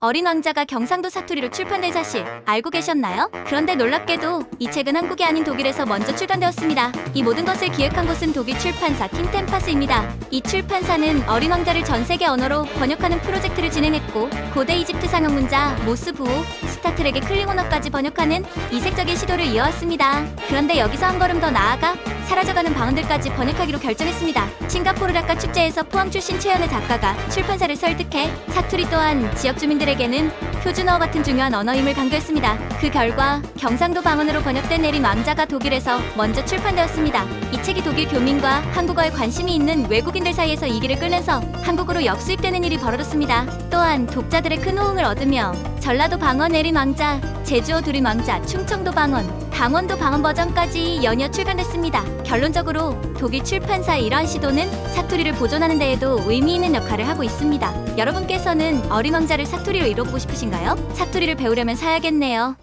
어린 왕자가 경상도 사투리로 출판된 사실 알고 계셨나요? 그런데 놀랍게도 이 책은 한국이 아닌 독일에서 먼저 출간되었습니다. 이 모든 것을 기획한 곳은 독일 출판사 킹템파스입니다. 이 출판사는 어린 왕자를 전 세계 언어로 번역하는 프로젝트를 진행했고 고대 이집트 상형 문자, 모스 부호, 스타트랙의 클링언어까지 번역하는 이색적인 시도를 이어왔습니다. 그런데 여기서 한 걸음 더 나아가 사라져가는 방언들까지 번역하기로 결정했습니다. 싱가포르 락가 축제에서 포항 출신 최연의 작가가 출판사를 설득해 사투리 또한 지역 주민들에게는 표준어와 같은 중요한 언어임을 강조했습니다. 그 결과 경상도 방언으로 번역된 내린 왕자가 독일에서 먼저 출판되었습니다. 이 책이 독일 교민과 한국어에 관심이 있는 외국인들 사이에서 이기를 끌면서 한국으로 역수입되는 일이 벌어졌습니다. 또한 독자들의 큰 호응을 얻으며 전라도 방언 내린 왕자, 제주어 두린 왕자, 충청도 방언, 강원도 방언 버전까지 연이어 출간됐습니다. 결론적으로 독일 출판사의 이러한 시도는 사투리를 보존하는 데에도 의미 있는 역할을 하고 있습니다. 여러분께서는 어린 왕자를 사투리로 읽어보고 싶으신가요? 사투리를 배우려면 사야겠네요.